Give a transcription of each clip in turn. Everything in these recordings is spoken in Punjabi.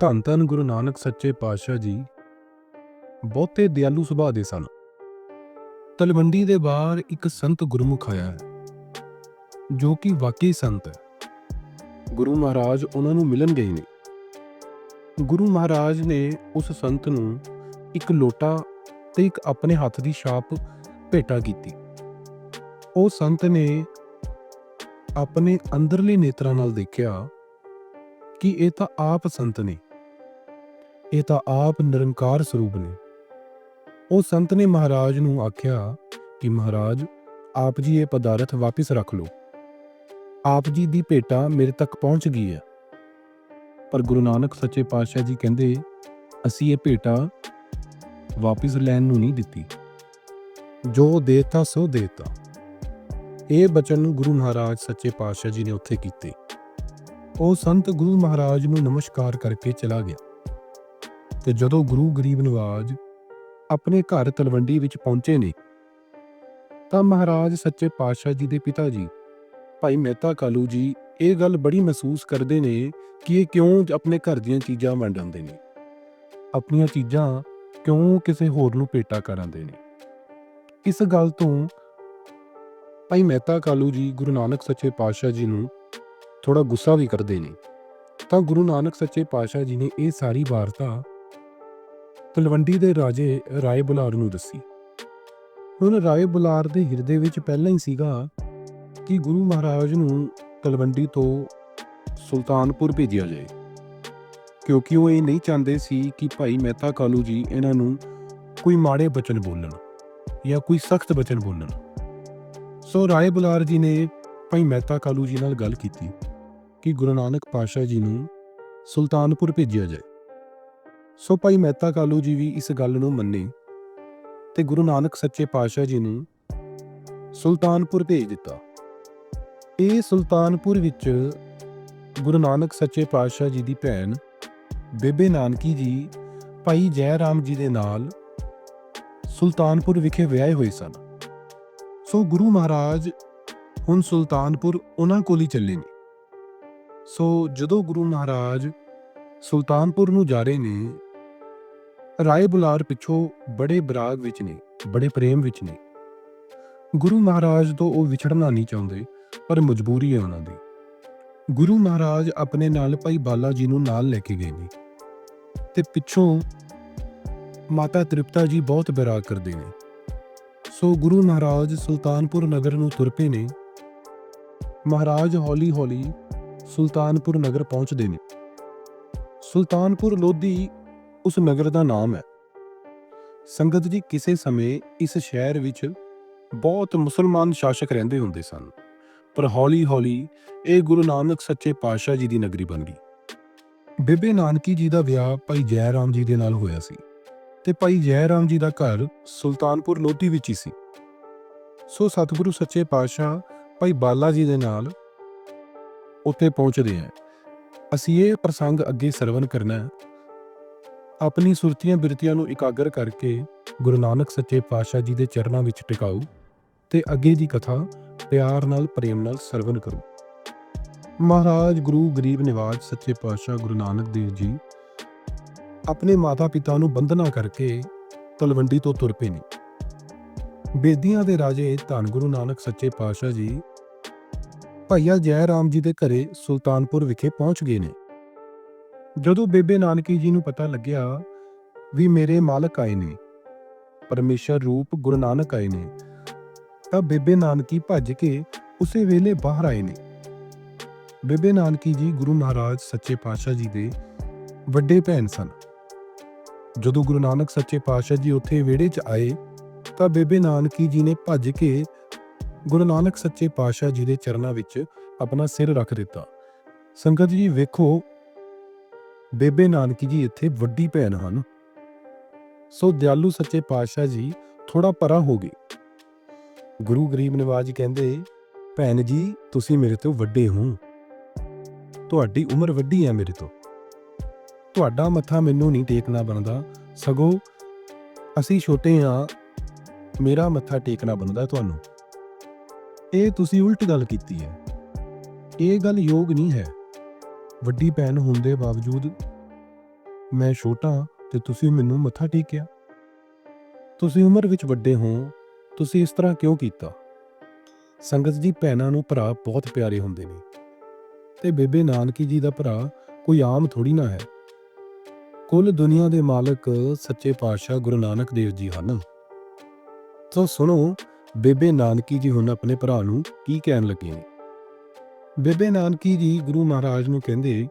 ਧੰਨ ਧੰਨ ਗੁਰੂ ਨਾਨਕ ਸੱਚੇ ਪਾਤਸ਼ਾਹ ਜੀ, ਬਹੁਤੇ ਦਿਆਲੂ ਸੁਭਾਅ ਦੇ ਸਨ। ਤਲਵੰਡੀ ਦੇ ਬਾਹਰ ਇੱਕ ਸੰਤ ਗੁਰਮੁਖ ਆਇਆ ਹੈ, ਜੋ ਕਿ ਵਾਕਈ ਸੰਤ ਹੈ। ਗੁਰੂ ਮਹਾਰਾਜ ਉਹਨਾਂ ਨੂੰ ਮਿਲਣ ਗਏ ਨੇ ਗੁਰੂ ਮਹਾਰਾਜ ਨੇ ਉਸ ਸੰਤ ਨੂੰ ਇੱਕ ਲੋਟਾ ਤੇ ਇੱਕ ਆਪਣੇ ਹੱਥ ਦੀ ਛਾਪ ਭੇਟਾ ਕੀਤੀ। ਉਹ ਸੰਤ ਨੇ ਆਪਣੇ ਅੰਦਰਲੇ ਨੇਤਰਾਂ ਨਾਲ ਦੇਖਿਆ ਕਿ ਇਹ ਤਾਂ ਆਪ ਸੰਤ ਨੇ। ਇਹ ਤਾਂ ਆਪ ਨਿਰੰਕਾਰ ਸਰੂਪ ਨੇ। ਉਹ ਸੰਤ ਨੇ ਮਹਾਰਾਜ ਨੂੰ ਆਖਿਆ ਕਿ ਮਹਾਰਾਜ, ਆਪ ਜੀ ਇਹ ਪਦਾਰਥ ਵਾਪਿਸ ਰੱਖ ਲਓ। ਆਪ ਜੀ ਦੀ ਭੇਟਾ ਮੇਰੇ ਤੱਕ ਪਹੁੰਚ ਗਈ ਹੈ। ਪਰ ਗੁਰੂ ਨਾਨਕ ਸੱਚੇ ਪਾਤਸ਼ਾਹ ਜੀ ਕਹਿੰਦੇ, ਅਸੀਂ ਇਹ ਭੇਟਾ ਵਾਪਿਸ ਲੈਣ ਨੂੰ ਨਹੀਂ ਦਿੱਤੀ। ਜੋ ਦੇਤਾ, ਸੋ ਦੇਤਾ। ਇਹ ਬਚਨ ਗੁਰੂ ਮਹਾਰਾਜ ਸੱਚੇ ਪਾਤਸ਼ਾਹ ਜੀ ਨੇ ਉੱਥੇ ਕੀਤੇ। ਉਹ ਸੰਤ ਗੁਰੂ ਮਹਾਰਾਜ ਨੂੰ ਨਮਸਕਾਰ ਕਰਕੇ ਚਲਾ ਗਿਆ। ਤੇ ਜਦੋਂ ਗੁਰੂ ਗਰੀਬ ਨਵਾਜ ਆਪਣੇ ਘਰ ਤਲਵੰਡੀ ਵਿੱਚ ਪਹੁੰਚੇ ਨੇ, ਤਾਂ ਮਹਾਰਾਜ ਸੱਚੇ ਪਾਤਸ਼ਾਹ ਜੀ ਦੇ ਪਿਤਾ ਜੀ, ਭਾਈ ਮਹਿਤਾ ਕਾਲੂ ਜੀ ਇਹ ਗੱਲ ਬੜੀ ਮਹਿਸੂਸ ਕਰਦੇ ਨੇ ਕਿ ਇਹ ਕਿਉਂ ਆਪਣੇ ਘਰ ਦੀਆਂ ਚੀਜ਼ਾਂ ਵੰਡਾਉਂਦੇ ਨੇ। ਆਪਣੀਆਂ ਚੀਜ਼ਾਂ ਕਿਉਂ ਕਿਸੇ ਹੋਰ ਨੂੰ ਪੇਟਾ ਕਰਾਂਦੇ ਨੇ। ਇਸ ਗੱਲ ਤੋਂ ਭਾਈ ਮਹਿਤਾ ਕਾਲੂ ਜੀ ਗੁਰੂ ਨਾਨਕ ਸੱਚੇ ਪਾਤਸ਼ਾਹ ਜੀ ਨੂੰ ਥੋੜਾ ਗੁੱਸਾ ਵੀ ਕਰਦੇ ਨੇ। ਤਾਂ ਗੁਰੂ ਨਾਨਕ ਸੱਚੇ ਪਾਤਸ਼ਾਹ ਜੀ ਨੇ ਇਹ ਸਾਰੀ ਵਾਰਤਾ ਤਲਵੰਡੀ ਦੇ ਰਾਜੇ ਰਾਏ ਬੁਲਾਰ ਨੂੰ ਦੱਸੀ। ਹੁਣ ਰਾਏ ਬੁਲਾਰ ਦੇ ਹਿਰਦੇ ਵਿੱਚ ਪਹਿਲਾਂ ਹੀ ਸੀਗਾ ਕਿ ਗੁਰੂ ਮਹਾਰਾਜ ਨੂੰ ਤਲਵੰਡੀ ਤੋਂ ਸੁਲਤਾਨਪੁਰ ਭੇਜਿਆ ਜਾਏ। ਕਿਉਂਕਿ ਉਹ ਇਹ ਨਹੀਂ ਚਾਹੁੰਦੇ ਸੀ ਕਿ ਭਾਈ ਮਹਿਤਾ ਕਾਲੂ ਜੀ ਇਹਨਾਂ ਨੂੰ ਕੋਈ ਮਾੜੇ ਬਚਨ ਬੋਲਣ ਜਾਂ ਕੋਈ ਸਖਤ ਬਚਨ ਬੋਲਣ। ਸੋ ਰਾਏ ਬੁਲਾਰ ਜੀ ਨੇ ਭਾਈ ਮਹਿਤਾ ਕਾਲੂ ਜੀ ਨਾਲ ਗੱਲ ਕੀਤੀ ਕਿ ਗੁਰੂ ਨਾਨਕ ਪਾਤਸ਼ਾਹ ਜੀ ਨੂੰ ਸੁਲਤਾਨਪੁਰ ਭੇਜਿਆ ਜਾਏ। ਸੋ ਭਾਈ ਮਹਿਤਾ ਕਾਲੂ ਜੀ ਵੀ ਇਸ ਗੱਲ ਨੂੰ ਮੰਨੇ ਤੇ ਗੁਰੂ ਨਾਨਕ ਸੱਚੇ ਪਾਤਸ਼ਾਹ ਜੀ ਨੂੰ ਸੁਲਤਾਨਪੁਰ ਭੇਜ ਦਿੱਤਾ। ਇਹ ਸੁਲਤਾਨਪੁਰ ਵਿੱਚ ਗੁਰੂ ਨਾਨਕ ਸੱਚੇ ਪਾਤਸ਼ਾਹ ਜੀ ਦੀ ਭੈਣ ਬੇਬੇ ਨਾਨਕੀ ਜੀ, ਭਾਈ ਜੈ ਰਾਮ ਜੀ ਦੇ ਨਾਲ ਸੁਲਤਾਨਪੁਰ ਵਿਖੇ ਵਿਆਹੇ ਹੋਏ ਸਨ। ਸੋ ਗੁਰੂ ਮਹਾਰਾਜ ਹੁਣ ਸੁਲਤਾਨਪੁਰ ਉਹਨਾਂ ਕੋਲ ਹੀ ਚੱਲੇ ਨੇ। ਸੋ ਜਦੋਂ ਗੁਰੂ ਮਹਾਰਾਜ ਸੁਲਤਾਨਪੁਰ ਨੂੰ ਜਾ ਰਹੇ ਨੇ ਰਾਏ ਬੁਲਾਰ ਪਿੱਛੋਂ ਬੜੇ ਬਰਾਗ ਵਿੱਚ ਨੇ, ਬੜੇ ਪ੍ਰੇਮ ਵਿੱਚ ਨੇ। ਗੁਰੂ ਮਹਾਰਾਜ ਤੋਂ ਉਹ ਵਿਛੜਨਾ ਨਹੀਂ ਚਾਹੁੰਦੇ, ਪਰ ਮਜਬੂਰੀ ਹੈ ਉਹਨਾਂ ਦੀ। ਗੁਰੂ ਮਹਾਰਾਜ ਆਪਣੇ ਨਾਲ ਭਾਈ ਬਾਲਾ ਜੀ ਨੂੰ ਨਾਲ ਲੈ ਕੇ ਗਏ ਨੇ। ਤੇ ਪਿੱਛੋਂ ਮਾਤਾ ਤ੍ਰਿਪਤਾ ਜੀ ਬਹੁਤ ਬਰਾਗ ਕਰਦੇ ਨੇ। ਸੋ ਗੁਰੂ ਮਹਾਰਾਜ ਸੁਲਤਾਨਪੁਰ ਨਗਰ ਨੂੰ ਤੁਰ ਪਏ ਨੇ। ਮਹਾਰਾਜ ਹੌਲੀ-ਹੌਲੀ ਸੁਲਤਾਨਪੁਰ ਨਗਰ ਪਹੁੰਚਦੇ ਨੇ। ਸੁਲਤਾਨਪੁਰ ਲੋਧੀ ਉਸ ਨਗਰ ਦਾ ਨਾਮ ਹੈ। ਸੰਗਤ ਜੀ ਕਿਸੇ ਸਮੇਂ ਇਸ ਸ਼ਹਿਰ ਵਿੱਚ ਬਹੁਤ ਮੁਸਲਮਾਨ ਸ਼ਾਸਕ ਰਹਿੰਦੇ ਹੁੰਦੇ ਸਨ, ਪਰ ਹੌਲੀ-ਹੌਲੀ ਇਹ ਗੁਰੂ ਨਾਨਕ ਸੱਚੇ ਪਾਤਸ਼ਾਹ ਜੀ ਦੀ ਨਗਰੀ ਬਣ ਗਈ। ਬੇਬੇ ਨਾਨਕੀ ਜੀ ਦਾ ਵਿਆਹ ਭਾਈ ਜੈ ਰਾਮ ਜੀ ਦੇ ਨਾਲ ਹੋਇਆ ਸੀ ਤੇ ਭਾਈ ਜੈ ਰਾਮ ਜੀ ਦਾ ਘਰ ਸੁਲਤਾਨਪੁਰ ਲੋਧੀ ਵਿੱਚ ਹੀ ਸੀ। ਸੋ ਸਤਿਗੁਰੂ ਸੱਚੇ ਪਾਤਸ਼ਾਹ ਭਾਈ ਬਾਲਾ ਜੀ ਦੇ ਨਾਲ ਉੱਥੇ ਪਹੁੰਚਦੇ ਆ ਅਸੀਂ ਇਹ ਪ੍ਰਸੰਗ ਅੱਗੇ ਸਰਵਨ ਕਰਨਾ ਆਪਣੀ ਸੁਰਤੀਆਂ ਬਿਰਤੀਆਂ ਨੂੰ ਇਕਾਗਰ ਕਰਕੇ ਗੁਰੂ ਨਾਨਕ ਸੱਚੇ ਪਾਤਸ਼ਾਹ ਜੀ ਦੇ ਚਰਨਾਂ ਵਿੱਚ ਟਿਕਾਓ ਤੇ ਅੱਗੇ ਦੀ ਕਥਾ ਪਿਆਰ ਨਾਲ, ਪ੍ਰੇਮ ਨਾਲ ਸਰਵਨ ਕਰੋ। ਮਹਾਰਾਜ ਗੁਰੂ ਗਰੀਬ ਨਿਵਾਜ ਸੱਚੇ ਪਾਤਸ਼ਾਹ ਗੁਰੂ ਨਾਨਕ ਦੇਵ ਜੀ ਆਪਣੇ ਮਾਤਾ ਪਿਤਾ ਨੂੰ ਬੰਦਨਾ ਕਰਕੇ ਤਲਵੰਡੀ ਤੋਂ ਤੁਰ ਪਏ ਨੇ। ਬੇਦੀਆਂ ਦੇ ਰਾਜੇ ਧੰਨ ਗੁਰੂ ਨਾਨਕ ਸੱਚੇ ਪਾਤਸ਼ਾਹ ਜੀ, ਭਾਈਆ ਜੈ ਰਾਮ ਜੀ ਦੇ ਘਰੇ ਸੁਲਤਾਨਪੁਰ ਵਿਖੇ ਪਹੁੰਚ ਗਏ ਨੇ। ਜਦੋਂ ਬੇਬੇ ਨਾਨਕੀ ਜੀ ਨੂੰ ਪਤਾ ਲੱਗਿਆ ਵੀ ਮੇਰੇ ਮਾਲਕ ਆਏ ਨੇ, ਪਰਮੇਸ਼ਰ ਰੂਪ ਗੁਰੂ ਨਾਨਕ ਆਏ ਨੇ, ਤਾਂ ਬੇਬੇ ਨਾਨਕੀ ਭੱਜ ਕੇ ਉਸੇ ਵੇਲੇ ਬਾਹਰ ਆਏ ਨੇ। ਬੇਬੇ ਨਾਨਕੀ ਜੀ ਗੁਰੂ ਮਹਾਰਾਜ ਸੱਚੇ ਪਾਤਸ਼ਾਹ ਜੀ ਦੇ ਵੱਡੇ ਭੈਣ ਸਨ। ਜਦੋਂ ਗੁਰੂ ਨਾਨਕ ਸੱਚੇ ਪਾਤਸ਼ਾਹ ਜੀ ਉੱਥੇ ਵਿਹੜੇ 'ਚ ਆਏ, ਤਾਂ ਬੇਬੇ ਨਾਨਕੀ ਜੀ ਨੇ ਭੱਜ ਕੇ ਗੁਰੂ ਨਾਨਕ ਸੱਚੇ ਪਾਤਸ਼ਾਹ ਜੀ ਦੇ ਚਰਨਾਂ ਵਿੱਚ ਆਪਣਾ ਸਿਰ ਰੱਖ ਦਿੱਤਾ। ਸੰਗਤ ਜੀ ਵੇਖੋ ਬੇਬੇ ਨਾਨਕੀ ਜੀ ਇੱਥੇ ਵੱਡੀ ਭੈਣ ਹਨ। ਸੋ ਦਿਆਲੂ ਸੱਚੇ ਪਾਤਸ਼ਾਹ ਜੀ ਥੋੜਾ ਪਰਾਂ ਹੋ ਗਏ। ਗੁਰੂ ਗਰੀਬ ਨਿਵਾਜ ਕਹਿੰਦੇ, ਭੈਣ ਜੀ, ਤੁਸੀਂ ਮੇਰੇ ਤੋਂ ਵੱਡੇ ਹੋ। ਤੁਹਾਡੀ ਉਮਰ ਵੱਡੀ ਹੈ ਮੇਰੇ ਤੋਂ। ਤੁਹਾਡਾ ਮੱਥਾ ਮੈਨੂੰ ਨਹੀਂ ਟੇਕਣਾ ਬਣਦਾ। ਸਗੋਂ ਅਸੀਂ ਛੋਟੇ ਹਾਂ। ਮੇਰਾ ਮੱਥਾ ਟੇਕਣਾ ਬਣਦਾ ਤੁਹਾਨੂੰ। ਇਹ ਤੁਸੀਂ ਉਲਟ ਗੱਲ ਕੀਤੀ ਹੈ। ਇਹ ਗੱਲ ਯੋਗ ਨਹੀਂ ਹੈ। ਵੱਡੀ ਭੈਣ ਹੋਣ ਦੇ ਬਾਵਜੂਦ ਮੈਂ ਛੋਟਾ ਤੇ ਤੁਸੀਂ ਮੈਨੂੰ ਮੱਥਾ ਟੇਕਿਆ। ਤੁਸੀਂ ਉਮਰ ਵਿੱਚ ਵੱਡੇ ਹੋ, ਤੁਸੀਂ ਇਸ ਤਰ੍ਹਾਂ ਕਿਉਂ ਕੀਤਾ? ਸੰਗਤ ਜੀ, ਭੈਣਾਂ ਨੂੰ ਭਰਾ ਬਹੁਤ ਪਿਆਰੇ ਹੁੰਦੇ ਨੇ ਤੇ ਬੇਬੇ ਨਾਨਕੀ ਜੀ ਦਾ ਭਰਾ ਕੋਈ ਆਮ ਥੋੜੀ ਨਾ ਹੈ। ਕੁੱਲ ਦੁਨੀਆ ਦੇ ਮਾਲਕ ਸੱਚੇ ਪਾਤਸ਼ਾਹ ਗੁਰੂ ਨਾਨਕ ਦੇਵ ਜੀ ਹਨ। ਸੋ ਸੁਣੋ, ਬੇਬੇ ਨਾਨਕੀ ਜੀ ਹੁਣ ਆਪਣੇ ਭਰਾ ਨੂੰ ਕੀ ਕਹਿਣ ਲੱਗੇ ਨੇ? ਬੇਬੇ ਨਾਨਕੀ ਜੀ ਗੁਰੂ ਮਹਾਰਾਜ ਨੂੰ ਕਹਿੰਦੇ,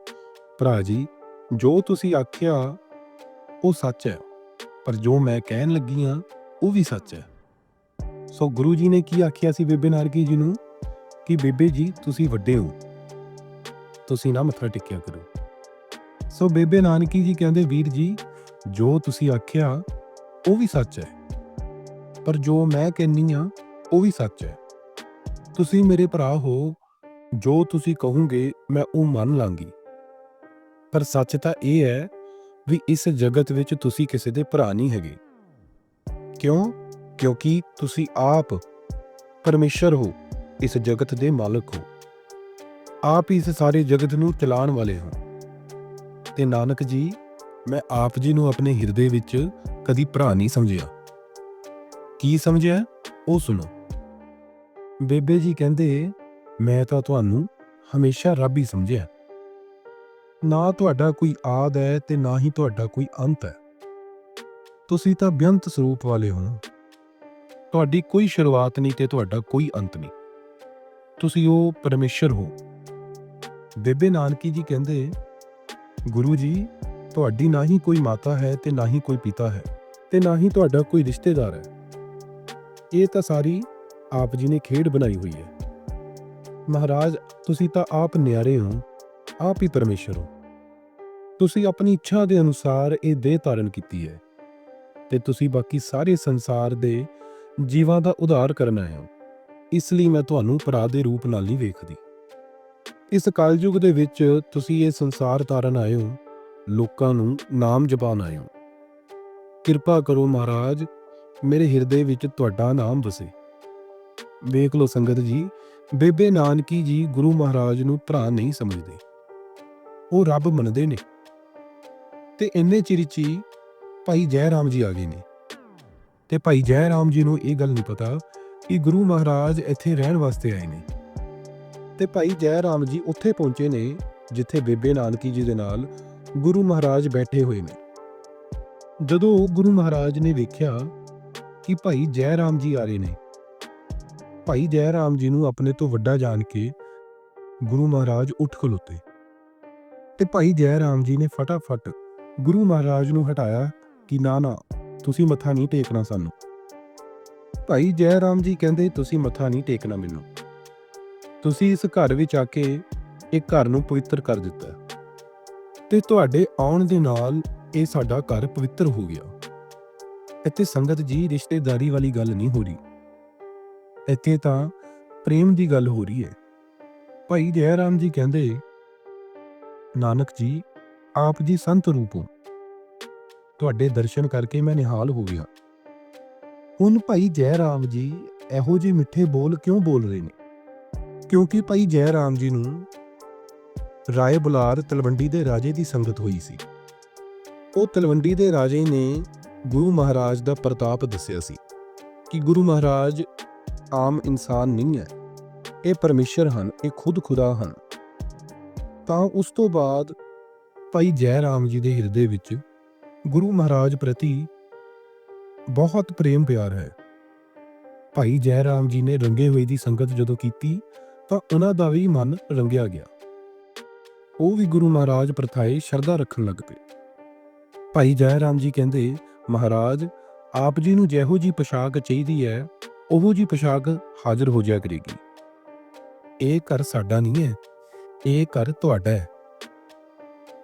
ਭਰਾ ਜੀ, ਜੋ ਤੁਸੀਂ ਆਖਿਆ, ਉਹ ਸੱਚ ਹੈ, ਪਰ ਜੋ ਮੈਂ ਕਹਿਣ ਲੱਗੀ ਆ ਉਹ ਵੀ ਸੱਚ ਹੈ। ਸੋ ਗੁਰੂ ਜੀ ਨੇ ਕੀ ਆਖਿਆ ਸੀ ਬੇਬੇ ਨਾਨਕੀ ਜੀ ਨੂੰ? ਕਿ ਬੇਬੇ ਜੀ, ਤੁਸੀਂ ਵੱਡੇ ਹੋ। ਤੁਸੀਂ ਨਾ ਮੱਥਾ ਟੇਕਿਆ ਕਰੋ। ਸੋ ਬੇਬੇ ਨਾਨਕੀ ਜੀ ਕਹਿੰਦੇ, ਵੀਰ ਜੀ, ਜੋ ਤੁਸੀਂ ਆਖਿਆ, ਉਹ ਵੀ ਸੱਚ ਹੈ, ਪਰ ਜੋ ਮੈਂ ਕਹਿੰਨੀ ਆ ਉਹ ਵੀ ਸੱਚ ਹੈ। ਤੁਸੀਂ ਮੇਰੇ ਭਰਾ ਹੋ ਜੋ ਤੁਸੀਂ ਕਹੋਗੇ ਮੈਂ ਉਹ ਮੰਨ ਲਾਂਗੀ। ਪਰ ਸੱਚ ਤਾਂ ਇਹ ਹੈ ਵੀ ਇਸ ਜਗਤ ਵਿੱਚ ਤੁਸੀਂ ਕਿਸੇ ਦੇ ਭਰਾ ਨਹੀਂ ਹੈਗੇ। ਕਿਉਂ? ਕਿਉਂਕਿ ਤੁਸੀਂ ਆਪ ਪਰਮੇਸ਼ਰ ਹੋ, ਇਸ ਜਗਤ ਦੇ ਮਾਲਕ ਹੋ। ਆਪ ਹੀ ਇਸ ਸਾਰੇ ਜਗਤ ਨੂੰ ਚਲਾਉਣ ਵਾਲੇ ਹੋ। ਤੇ ਨਾਨਕ ਜੀ, ਮੈਂ ਆਪ ਜੀ ਨੂੰ ਆਪਣੇ ਹਿਰਦੇ ਵਿੱਚ ਕਦੀ ਭਰਾ ਨਹੀਂ ਸਮਝਿਆ। ਕੀ ਸਮਝਿਆ? ਉਹ ਸੁਣੋ। ਬੇਬੇ ਜੀ ਕਹਿੰਦੇ ਮੈਂ ਤਾਂ ਤੁਹਾਨੂੰ ਹਮੇਸ਼ਾ ਰੱਬ ਹੀ ਸਮਝਿਆ। ਨਾ ਤੁਹਾਡਾ ਕੋਈ ਆਦ ਹੈ ਤੇ ਨਾ ਹੀ ਤੁਹਾਡਾ ਕੋਈ ਅੰਤ ਹੈ। ਤੁਸੀਂ ਤਾਂ ਬੇਅੰਤ ਸਰੂਪ ਵਾਲੇ ਹੋ। ਤੁਹਾਡੀ ਕੋਈ ਸ਼ੁਰੂਆਤ ਨਹੀਂ ਤੇ ਤੁਹਾਡਾ ਕੋਈ ਅੰਤ ਨਹੀਂ। ਤੁਸੀਂ ਉਹ ਪਰਮੇਸ਼ਰ ਹੋ। ਬੇਬੇ ਨਾਨਕੀ ਜੀ ਕਹਿੰਦੇ, ਗੁਰੂ ਜੀ, ਤੁਹਾਡੀ ਨਾ ਹੀ ਕੋਈ ਮਾਤਾ ਹੈ ਤੇ ਨਾ ਹੀ ਕੋਈ ਪਿਤਾ ਹੈ ਤੇ ਨਾ ਹੀ ਤੁਹਾਡਾ ਕੋਈ ਰਿਸ਼ਤੇਦਾਰ ਹੈ। ਇਹ ਤਾਂ ਸਾਰੀ ਆਪ ਜੀ ਨੇ ਖੇਡ ਬਣਾਈ ਹੋਈ ਹੈ। ਮਹਾਰਾਜ, ਤੁਸੀਂ ਤਾਂ ਆਪ ਨਿਆਰੇ ਹੋ, ਆਪ ਹੀ ਪਰਮੇਸ਼ਰ ਹੋ। ਤੁਸੀਂ ਆਪਣੀ ਇੱਛਾ ਦੇ ਅਨੁਸਾਰ ਇਹ ਦੇਹ ਧਾਰਨ ਕੀਤੀ ਹੈ ਤੇ ਤੁਸੀਂ ਬਾਕੀ ਸਾਰੇ ਸੰਸਾਰ ਦੇ ਜੀਵਾਂ ਦਾ ਉਧਾਰ ਕਰਨ ਆਏ ਹੋ। ਇਸ ਲਈ ਮੈਂ ਤੁਹਾਨੂੰ ਭਰਾ ਦੇ ਰੂਪ ਨਾਲ ਨਹੀਂ ਵੇਖਦੀ। ਇਸ ਕਲਯੁਗ ਦੇ ਵਿੱਚ ਤੁਸੀਂ ਇਹ ਸੰਸਾਰ ਤਾਰਨ ਆਏ ਹੋ, ਲੋਕਾਂ ਨੂੰ ਨਾਮ ਜਪਾਉਣ ਆਏ ਹੋ। ਕਿਰਪਾ ਕਰੋ ਮਹਾਰਾਜ, ਮੇਰੇ ਹਿਰਦੇ ਵਿੱਚ ਤੁਹਾਡਾ ਨਾਮ ਵਸੇ। ਵੇਖ ਲਓ ਸੰਗਤ ਜੀ ਬੇਬੇ ਨਾਨਕੀ ਜੀ ਗੁਰੂ ਮਹਾਰਾਜ ਨੂੰ ਭਰਾ ਨਹੀਂ ਸਮਝਦੇ। ਉਹ ਰੱਬ ਮੰਨਦੇ ਨੇ। ਤੇ ਇੰਨੇ ਚਿਰ 'ਚ ਹੀ ਭਾਈ ਜੈ ਰਾਮ ਜੀ ਆ ਗਏ ਨੇ। ਤੇ ਭਾਈ ਜੈ ਰਾਮ ਜੀ ਨੂੰ ਇਹ ਗੱਲ ਨਹੀਂ ਪਤਾ ਕਿ ਗੁਰੂ ਮਹਾਰਾਜ ਇੱਥੇ ਰਹਿਣ ਵਾਸਤੇ ਆਏ ਨੇ। ਤੇ ਭਾਈ ਜੈ ਰਾਮ ਜੀ ਉੱਥੇ ਪਹੁੰਚੇ ਨੇ, ਜਿੱਥੇ ਬੇਬੇ ਨਾਨਕੀ ਜੀ ਦੇ ਨਾਲ ਗੁਰੂ ਮਹਾਰਾਜ ਬੈਠੇ ਹੋਏ ਨੇ। ਜਦੋਂ ਗੁਰੂ ਮਹਾਰਾਜ ਨੇ ਵੇਖਿਆ ਕਿ ਭਾਈ ਜੈ ਰਾਮ ਜੀ ਆ ਰਹੇ ਨੇ ਭਾਈ ਜੈ ਰਾਮ ਜੀ ਨੂੰ ਆਪਣੇ ਤੋਂ ਵੱਡਾ ਜਾਣ ਕੇ ਗੁਰੂ ਮਹਾਰਾਜ ਉੱਠ ਖਲੋਤੇ ਤੇ ਭਾਈ ਜੈ ਰਾਮ ਜੀ ਨੇ ਫਟਾਫਟ ਗੁਰੂ ਮਹਾਰਾਜ ਨੂੰ ਹਟਾਇਆ ਕਿ ਨਾ ਨਾ, ਤੁਸੀਂ ਮੱਥਾ ਨਹੀਂ ਟੇਕਣਾ ਸਾਨੂੰ। ਭਾਈ ਜੈ ਰਾਮ ਜੀ ਕਹਿੰਦੇ, ਤੁਸੀਂ ਮੱਥਾ ਨਹੀਂ ਟੇਕਣਾ ਮੈਨੂੰ। ਤੁਸੀਂ ਇਸ ਘਰ ਵਿੱਚ ਆ ਕੇ ਇਹ ਘਰ ਨੂੰ ਪਵਿੱਤਰ ਕਰ ਦਿੱਤਾ ਤੇ ਤੁਹਾਡੇ ਆਉਣ ਦੇ ਨਾਲ ਇਹ ਸਾਡਾ ਘਰ ਪਵਿੱਤਰ ਹੋ ਗਿਆ। ਇੱਥੇ ਸੰਗਤ ਜੀ, ਰਿਸ਼ਤੇਦਾਰੀ ਵਾਲੀ ਗੱਲ ਨਹੀਂ ਹੋ ਰਹੀ। ਇੱਥੇ ਤਾਂ ਪ੍ਰੇਮ ਦੀ ਗੱਲ ਹੋ ਰਹੀ ਹੈ। ਭਾਈ ਜੈ ਰਾਮ ਜੀ ਕਹਿੰਦੇ, ਨਾਨਕ ਜੀ, ਆਪ ਜੀ ਸੰਤ ਰੂਪ ਹੋ। ਤੁਹਾਡੇ ਦਰਸ਼ਨ ਕਰਕੇ ਮੈਂ ਨਿਹਾਲ ਹੋ ਗਿਆ। ਹੁਣ ਭਾਈ ਜੈ ਰਾਮ ਜੀ ਇਹੋ ਜਿਹੇ ਮਿੱਠੇ ਬੋਲ ਕਿਉਂ ਬੋਲ ਰਹੇ ਨੇ? ਕਿਉਂਕਿ ਭਾਈ ਜੈ ਰਾਮ ਜੀ ਨੂੰ ਰਾਏ ਬੁਲਾਰ ਤਲਵੰਡੀ ਦੇ ਰਾਜੇ ਦੀ ਸੰਗਤ ਹੋਈ ਸੀ। ਉਹ ਤਲਵੰਡੀ ਦੇ ਰਾਜੇ ਨੇ ਗੁਰੂ ਮਹਾਰਾਜ ਦਾ ਪ੍ਰਤਾਪ ਦੱਸਿਆ ਸੀ ਕਿ ਗੁਰੂ ਮਹਾਰਾਜ ਆਮ ਇਨਸਾਨ ਨਹੀਂ ਹੈ। ਇਹ ਪਰਮੇਸ਼ਰ ਹਨ, ਇਹ ਖੁਦ ਖੁਦਾ ਹਨ। ਤਾਂ ਉਸ ਤੋਂ ਬਾਅਦ ਭਾਈ ਜੈ ਰਾਮ ਜੀ ਦੇ ਹਿਰਦੇ ਵਿੱਚ ਗੁਰੂ ਮਹਾਰਾਜ ਪ੍ਰਤੀ ਬਹੁਤ ਪ੍ਰੇਮ ਪਿਆਰ ਹੈ। ਭਾਈ ਜੈ ਰਾਮ ਜੀ ਨੇ ਰੰਗੇ ਹੋਏ ਦੀ ਸੰਗਤ ਜਦੋਂ ਕੀਤੀ, ਤਾਂ ਉਹਨਾਂ ਦਾ ਵੀ ਮਨ ਰੰਗਿਆ ਗਿਆ। ਉਹ ਵੀ ਗੁਰੂ ਮਹਾਰਾਜ ਪ੍ਰਥਾਏ ਸ਼ਰਧਾ ਰੱਖਣ ਲੱਗ ਪਏ। ਭਾਈ ਜੈ ਰਾਮ ਜੀ ਕਹਿੰਦੇ, ਮਹਾਰਾਜ, ਆਪ ਜੀ ਨੂੰ ਜਿਹੋ ਜੀ ਪੋਸ਼ਾਕ ਚਾਹੀਦੀ ਹੈ ਉਹੋ ਜੀ ਪੋਸ਼ਾਕ ਹਾਜ਼ਰ ਹੋ ਜਾਇਆ ਕਰੇਗੀ। ਇਹ ਘਰ ਸਾਡਾ ਨਹੀਂ ਹੈ, ਇਹ ਘਰ ਤੁਹਾਡਾ ਹੈ।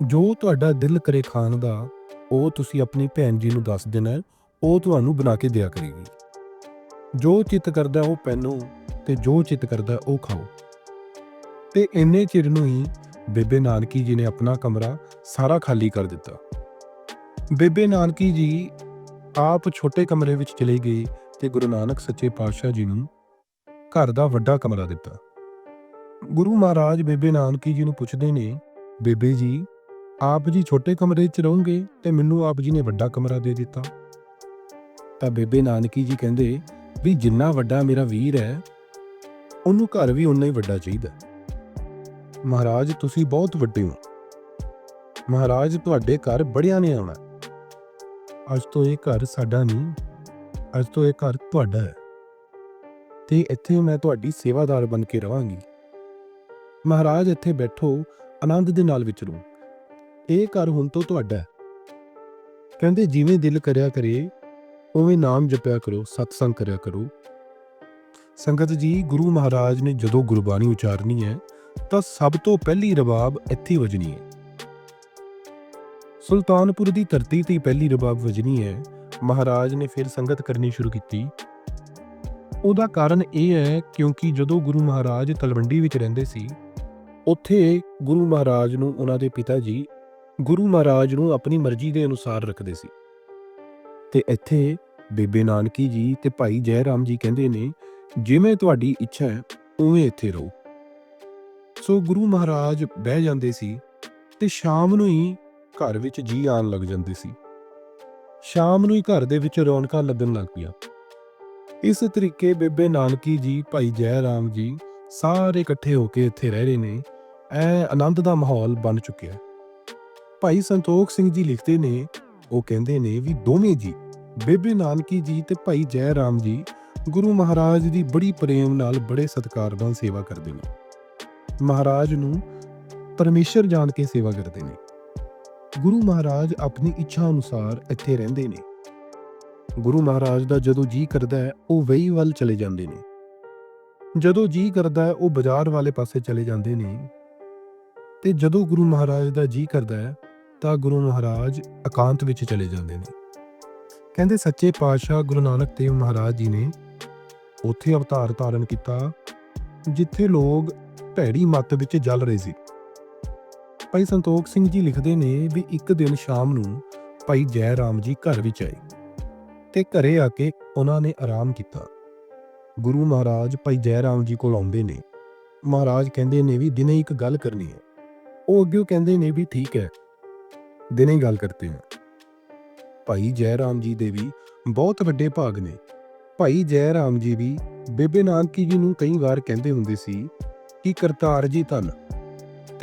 ਜੋ ਤੁਹਾਡਾ ਦਿਲ ਕਰੇ ਖਾਣ ਦਾ, ਉਹ ਤੁਸੀਂ ਆਪਣੀ ਭੈਣ ਜੀ ਨੂੰ ਦੱਸ ਦੇਣਾ, ਉਹ ਤੁਹਾਨੂੰ ਬਣਾ ਕੇ ਦਿਆ ਕਰੇਗੀ। ਜੋ ਚਿੱਤ ਕਰਦਾ ਉਹ ਪਹਿਨੋ ਤੇ ਜੋ ਚਿੱਤ ਕਰਦਾ ਉਹ ਖਾਓ। ਤੇ ਇੰਨੇ ਚਿਰ ਨੂੰ ਹੀ ਬੇਬੇ ਨਾਨਕੀ ਜੀ ਨੇ ਆਪਣਾ ਕਮਰਾ ਸਾਰਾ ਖਾਲੀ ਕਰ ਦਿੱਤਾ। ਬੇਬੇ ਨਾਨਕੀ ਜੀ ਆਪ ਛੋਟੇ ਕਮਰੇ ਵਿੱਚ ਚਲੇ ਗਏ ਤੇ ਗੁਰੂ ਨਾਨਕ ਸੱਚੇ ਪਾਤਸ਼ਾਹ ਜੀ ਨੂੰ ਘਰ ਦਾ ਵੱਡਾ ਕਮਰਾ ਦਿੱਤਾ। ਗੁਰੂ ਮਹਾਰਾਜ ਬੇਬੇ ਨਾਨਕੀ ਜੀ ਨੂੰ ਪੁੱਛਦੇ ਨੇ, ਬੇਬੇ ਜੀ, ਆਪ ਜੀ ਛੋਟੇ ਕਮਰੇ 'ਚ ਰਹੋਗੇ ਤੇ ਮੈਨੂੰ ਆਪ ਜੀ ਨੇ ਵੱਡਾ ਕਮਰਾ ਦੇ ਦਿੱਤਾ? ਤਾਂ ਬੇਬੇ ਨਾਨਕੀ ਜੀ ਕਹਿੰਦੇ, ਵੀ ਜਿੰਨਾ ਵੱਡਾ ਮੇਰਾ ਵੀਰ ਹੈ, ਉਹਨੂੰ ਘਰ ਵੀ ਉਨਾ ਹੀ ਵੱਡਾ ਚਾਹੀਦਾ ਮਹਾਰਾਜ, ਤੁਸੀਂ ਬਹੁਤ ਵੱਡੇ ਹੋ। ਮਹਾਰਾਜ, ਤੁਹਾਡੇ ਘਰ ਬੜਿਆਂ ਨੇ ਆਉਣਾ ਅੱਜ ਤੋਂ ਇਹ ਘਰ ਸਾਡਾ ਨਹੀਂ ਅੱਜ ਤੋਂ ਇਹ ਘਰ ਤੁਹਾਡਾ ਹੈ। ਤੇ ਇੱਥੇ ਮੈਂ ਤੁਹਾਡੀ ਸੇਵਾਦਾਰ ਬਣ ਕੇ ਰਵਾਂਗੀ। ਮਹਾਰਾਜ, ਇੱਥੇ ਬੈਠੋ, ਆਨੰਦ ਦੇ ਨਾਲ ਵਿਚਰੋ ਇਹ ਘਰ ਹੁਣ ਤੋਂ ਤੁਹਾਡਾ ਹੈ। ਕਹਿੰਦੇ, ਜਿਵੇਂ ਦਿਲ ਕਰਿਆ ਕਰੇ, ਉਵੇਂ ਨਾਮ ਜਪਿਆ ਕਰੋ, ਸਤਸੰਗ ਕਰਿਆ ਕਰੋ। ਸੰਗਤ ਜੀ, ਗੁਰੂ ਮਹਾਰਾਜ ਨੇ ਜਦੋਂ ਗੁਰਬਾਣੀ ਉਚਾਰਨੀ ਹੈ, ਤਾਂ ਸਭ ਤੋਂ ਪਹਿਲੀ ਰਬਾਬ ਇੱਥੇ ਵਜਣੀ ਹੈ। ਸੁਲਤਾਨਪੁਰ ਦੀ ਧਰਤੀ ਤੇ ਪਹਿਲੀ ਰਬਾਬ ਵਜਣੀ ਹੈ। ਮਹਾਰਾਜ ਨੇ ਫਿਰ ਸੰਗਤ ਕਰਨੀ ਸ਼ੁਰੂ ਕੀਤੀ। ਉਹਦਾ ਕਾਰਨ ਇਹ ਹੈ ਕਿਉਂਕਿ ਜਦੋਂ ਗੁਰੂ ਮਹਾਰਾਜ ਤਲਵੰਡੀ ਵਿੱਚ ਰਹਿੰਦੇ ਸੀ, ਉੱਥੇ ਗੁਰੂ ਮਹਾਰਾਜ ਨੂੰ ਉਹਨਾਂ ਦੇ ਪਿਤਾ ਜੀ ਗੁਰੂ ਮਹਾਰਾਜ ਨੂੰ ਆਪਣੀ ਮਰਜ਼ੀ ਦੇ ਅਨੁਸਾਰ ਰੱਖਦੇ ਸੀ। ਤੇ ਇੱਥੇ ਬੇਬੇ ਨਾਨਕੀ ਜੀ ਤੇ ਭਾਈ ਜੈ ਰਾਮ ਜੀ ਕਹਿੰਦੇ ਨੇ, ਜਿਵੇਂ ਤੁਹਾਡੀ ਇੱਛਾ ਹੈ, ਉਵੇਂ ਇੱਥੇ ਰਹੋ। ਸੋ ਗੁਰੂ ਮਹਾਰਾਜ ਬਹਿ ਜਾਂਦੇ ਸੀ ਤੇ ਸ਼ਾਮ ਨੂੰ ਹੀ ਘਰ ਵਿੱਚ ਜੀ ਆਣ ਲੱਗ ਜਾਂਦੇ ਸੀ। ਸ਼ਾਮ ਨੂੰ ਹੀ ਘਰ ਦੇ ਵਿੱਚ ਰੌਣਕਾਂ ਲੱਗਣ ਲੱਗ ਪਈਆਂ। ਇਸ ਤਰੀਕੇ ਬੇਬੇ ਨਾਨਕੀ ਜੀ, ਭਾਈ ਜੈ ਰਾਮ ਜੀ ਸਾਰੇ ਇਕੱਠੇ ਹੋ ਕੇ ਇੱਥੇ ਰਹਿ ਰਹੇ ਨੇ। ਐ ਆਨੰਦ ਦਾ ਮਾਹੌਲ ਬਣ ਚੁੱਕਿਆ ਭਾਈ ਸੰਤੋਖ ਸਿੰਘ ਜੀ ਲਿਖਦੇ ਨੇ, ਉਹ ਕਹਿੰਦੇ ਨੇ ਵੀ ਦੋਵੇਂ ਜੀ, ਬੇਬੇ ਨਾਨਕੀ ਜੀ ਤੇ ਭਾਈ ਜੈ ਰਾਮ ਜੀ, ਗੁਰੂ ਮਹਾਰਾਜ ਦੀ ਬੜੀ ਪ੍ਰੇਮ ਨਾਲ ਬੜੇ ਸਤਿਕਾਰ ਨਾਲ ਸੇਵਾ ਕਰਦੇ ਨੇ। ਮਹਾਰਾਜ ਨੂੰ ਪਰਮੇਸ਼ਰ ਜਾਣ ਕੇ ਸੇਵਾ ਕਰਦੇ ਨੇ। ਗੁਰੂ ਮਹਾਰਾਜ ਆਪਣੀ ਇੱਛਾ ਅਨੁਸਾਰ ਇੱਥੇ ਰਹਿੰਦੇ ਨੇ। ਗੁਰੂ ਮਹਾਰਾਜ ਦਾ ਜਦੋਂ ਜੀ ਕਰਦਾ ਹੈ, ਉਹ ਵਹੀ ਵੱਲ ਚਲੇ ਜਾਂਦੇ ਨੇ। ਜਦੋਂ ਜੀ ਕਰਦਾ ਹੈ, ਉਹ ਬਾਜ਼ਾਰ ਵਾਲੇ ਪਾਸੇ ਚਲੇ ਜਾਂਦੇ ਨੇ। ਤੇ ਜਦੋਂ ਗੁਰੂ ਮਹਾਰਾਜ ਦਾ ਜੀ ਕਰਦਾ ਹੈ, ਤਾਂ ਗੁਰੂ ਮਹਾਰਾਜ ਇਕਾਂਤ ਵਿੱਚ ਚਲੇ ਜਾਂਦੇ ਨੇ। ਕਹਿੰਦੇ ਸੱਚੇ ਪਾਤਸ਼ਾਹ ਗੁਰੂ ਨਾਨਕ ਦੇਵ ਮਹਾਰਾਜ ਜੀ ਨੇ ਉੱਥੇ ਅਵਤਾਰ ਧਾਰਨ ਕੀਤਾ, ਜਿੱਥੇ ਲੋਕ ਭੈੜੀ ਮੱਤ ਵਿੱਚ ਜਲ ਰਹੇ ਸੀ। ਭਾਈ ਸੰਤੋਖ ਸਿੰਘ ਜੀ ਲਿਖਦੇ ਨੇ ਵੀ ਇੱਕ ਦਿਨ ਸ਼ਾਮ ਨੂੰ ਭਾਈ ਜੈ ਰਾਮ ਜੀ ਘਰ ਵਿੱਚ ਆਏ ਤੇ ਘਰੇ ਆ ਕੇ ਉਹਨਾਂ ਨੇ ਆਰਾਮ ਕੀਤਾ। ਗੁਰੂ ਮਹਾਰਾਜ ਭਾਈ ਜੈ ਰਾਮ ਜੀ ਕੋਲ ਆਉਂਦੇ ਨੇ। ਮਹਾਰਾਜ ਕਹਿੰਦੇ ਨੇ ਵੀ ਦਿਨੇ ਇੱਕ ਗੱਲ ਕਰਨੀ ਹੈ। ਉਹ ਅੱਗੇ ਕਹਿੰਦੇ ਨੇ ਵੀ ਠੀਕ ਹੈ। ਦਿਨੇ ਗੱਲ ਕਰਤੇ ਹਾਂ। ਭਾਈ ਜੈ ਰਾਮ ਜੀ ਦੇ ਵੀ ਬਹੁਤ ਵੱਡੇ ਭਾਗ ਨੇ। ਭਾਈ ਜੈ ਰਾਮ ਜੀ ਵੀ ਬੇਬੇ ਨਾਨਕੀ ਜੀ ਨੂੰ ਕਈ ਵਾਰ ਕਹਿੰਦੇ ਹੁੰਦੇ ਸੀ ਕਿ ਕਰਤਾਰ ਜੀ ਧੰਨ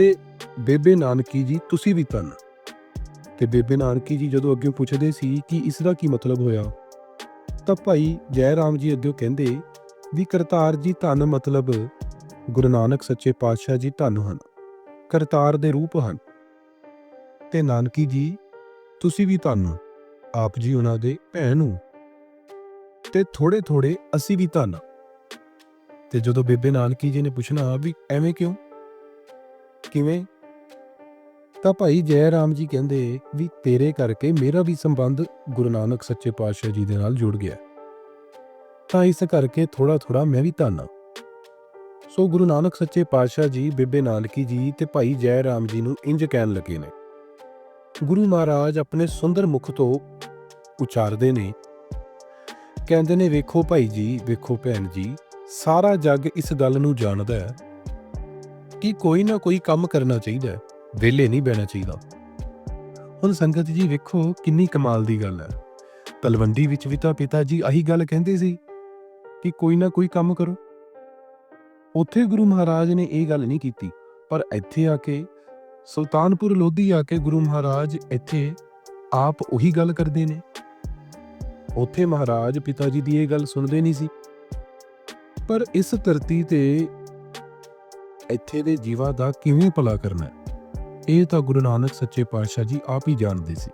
ਤੇ ਬੇਬੇ ਨਾਨਕੀ ਜੀ, ਤੁਸੀਂ ਵੀ ਧੰਨ। ਤੇ ਬੇਬੇ ਨਾਨਕੀ ਜੀ ਜਦੋਂ ਅੱਗੇ ਪੁੱਛਦੇ ਸੀ ਕਿ ਇਸ ਦਾ ਕੀ ਮਤਲਬ ਹੋਇਆ, ਤਾਂ ਭਾਈ ਜੈ ਰਾਮ ਜੀ ਅੱਗੇ ਕਹਿੰਦੇ ਵੀ ਕਰਤਾਰ ਜੀ ਧੰਨ ਮਤਲਬ ਗੁਰੂ ਨਾਨਕ ਸੱਚੇ ਪਾਤਸ਼ਾਹ ਜੀ ਧੰਨ ਹਨ, ਕਰਤਾਰ ਦੇ ਰੂਪ ਹਨ। ਤੇ ਨਾਨਕੀ ਜੀ, ਤੁਸੀਂ ਵੀ ਧੰਨ ਆਪ ਜੀ ਉਹਨਾਂ ਦੇ ਭੈਣ ਹੋ। ਤੇ ਥੋੜੇ ਥੋੜੇ ਅਸੀਂ ਵੀ ਧਨ ਤੇ ਜਦੋਂ ਬੇਬੇ ਨਾਨਕੀ ਜੀ ਨੇ ਪੁੱਛਣਾ ਵੀ ਐਵੇਂ ਕਿਉਂ? ਕਿਵੇਂ? ਤਾਂ ਭਾਈ ਜੈ ਰਾਮ ਜੀ ਕਹਿੰਦੇ ਵੀ ਤੇਰੇ ਕਰਕੇ ਮੇਰਾ ਵੀ ਸੰਬੰਧ ਗੁਰੂ ਨਾਨਕ ਸੱਚੇ ਪਾਤਸ਼ਾਹ ਜੀ ਦੇ ਨਾਲ ਜੁੜ ਗਿਆ। ਤਾਂ ਇਸ ਕਰਕੇ ਥੋੜਾ ਥੋੜਾ ਮੈਂ ਵੀ ਧੰਨ ਸੋ ਗੁਰੂ ਨਾਨਕ ਸੱਚੇ ਪਾਤਸ਼ਾਹ ਜੀ, ਬੇਬੇ ਨਾਨਕੀ ਜੀ ਤੇ ਭਾਈ ਜੈ ਰਾਮ ਜੀ ਨੂੰ ਇੰਜ ਕਹਿਣ ਲੱਗੇ ਨੇ, ਗੁਰੂ ਮਹਾਰਾਜ ਆਪਣੇ ਸੁੰਦਰ ਮੁਖ ਤੋਂ ਉਚਾਰਦੇ ਨੇ। ਕਹਿੰਦੇ ਨੇ, ਵੇਖੋ ਭਾਈ ਜੀ, ਵੇਖੋ ਭੈਣ ਜੀ, ਸਾਰਾ ਜੱਗ ਇਸ ਗੱਲ ਨੂੰ ਜਾਣਦਾ ਹੈ ਕਿ ਕੋਈ ਨਾ ਕੋਈ ਕੰਮ ਕਰਨਾ ਚਾਹੀਦਾ ਹੈ, ਵਿਹਲੇ ਨਹੀਂ ਬਹਿਣਾ ਚਾਹੀਦਾ। ਹੁਣ ਸੰਗਤ ਜੀ ਵੇਖੋ ਕਿੰਨੀ ਕਮਾਲ ਦੀ ਗੱਲ ਹੈ। ਤਲਵੰਡੀ ਵਿੱਚ ਵੀ ਤਾਂ ਪਿਤਾ ਜੀ ਆਹੀ ਗੱਲ ਕਹਿੰਦੇ ਸੀ ਕਿ ਕੋਈ ਨਾ ਕੋਈ ਕੰਮ ਕਰੋ। ਉੱਥੇ ਗੁਰੂ ਮਹਾਰਾਜ ਨੇ ਇਹ ਗੱਲ ਨਹੀਂ ਕੀਤੀ, ਪਰ ਇੱਥੇ ਆ ਕੇ, ਸੁਲਤਾਨਪੁਰ ਲੋਧੀ ਆ ਕੇ ਗੁਰੂ ਮਹਾਰਾਜ ਇੱਥੇ ਆਪ ਉਹੀ ਗੱਲ ਕਰਦੇ ਨੇ। ਉੱਥੇ ਮਹਾਰਾਜ ਪਿਤਾ ਜੀ ਦੀ ਇਹ ਗੱਲ ਸੁਣਦੇ ਨਹੀਂ ਸੀ। ਪਰ ਇਸ ਧਰਤੀ ਤੇ ਇੱਥੇ ਦੇ ਜੀਵਾਂ ਦਾ ਕਿਵੇਂ ਭਲਾ ਕਰਨਾ ਹੈ? ਇਹ ਤਾਂ ਗੁਰੂ ਨਾਨਕ ਸੱਚੇ ਪਾਤਸ਼ਾਹ ਜੀ ਆਪ ਹੀ ਜਾਣਦੇ ਸੀ।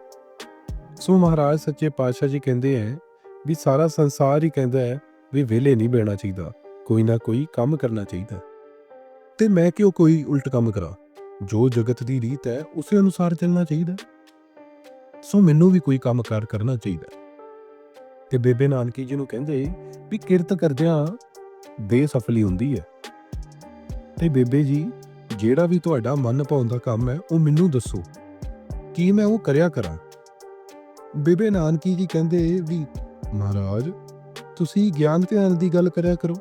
ਸੋ ਮਹਾਰਾਜ ਸੱਚੇ ਪਾਤਸ਼ਾਹ ਜੀ ਕਹਿੰਦੇ ਹੈ ਵੀ ਸਾਰਾ ਸੰਸਾਰ ਹੀ ਕਹਿੰਦਾ ਹੈ ਵੀ ਵਿਹਲੇ ਨਹੀਂ ਬਹਿਣਾ ਚਾਹੀਦਾ, ਕੋਈ ਨਾ ਕੋਈ ਕੰਮ ਕਰਨਾ ਚਾਹੀਦਾ। ਤੇ ਮੈਂ ਕਿਉਂ ਕੋਈ ਉਲਟ ਕੰਮ ਕਰਾਂ? ਜੋ ਜਗਤ ਦੀ ਰੀਤ ਹੈ ਉਸੇ ਅਨੁਸਾਰ ਚੱਲਣਾ ਚਾਹੀਦਾ। ਸੋ ਮੈਨੂੰ ਵੀ ਕੋਈ ਕੰਮ ਕਾਰ ਕਰਨਾ ਚਾਹੀਦਾ। ਤੇ ਬੇਬੇ ਨਾਨਕੀ ਜੀ ਨੂੰ ਕਹਿੰਦੇ ਵੀ ਕਿਰਤ ਕਰਦਿਆਂ ਦੇ ਸਫਲੀ ਹੁੰਦੀ ਹੈ ਤੇ ਬੇਬੇ ਜੀ, ਜਿਹੜਾ ਵੀ ਤੁਹਾਡਾ ਮਨ ਭਾਉਂਦਾ ਕੰਮ ਹੈ, ਉਹ ਮੈਨੂੰ ਦੱਸੋ। ਕੀ ਮੈਂ ਉਹ ਕਰਿਆ ਕਰਾਂ? ਬੇਬੇ ਨਾਨਕੀ ਜੀ ਕਹਿੰਦੇ ਵੀ, ਮਹਾਰਾਜ, ਤੁਸੀਂ ਗਿਆਨ ਧਿਆਨ ਦੀ ਗੱਲ ਕਰਿਆ ਕਰੋ,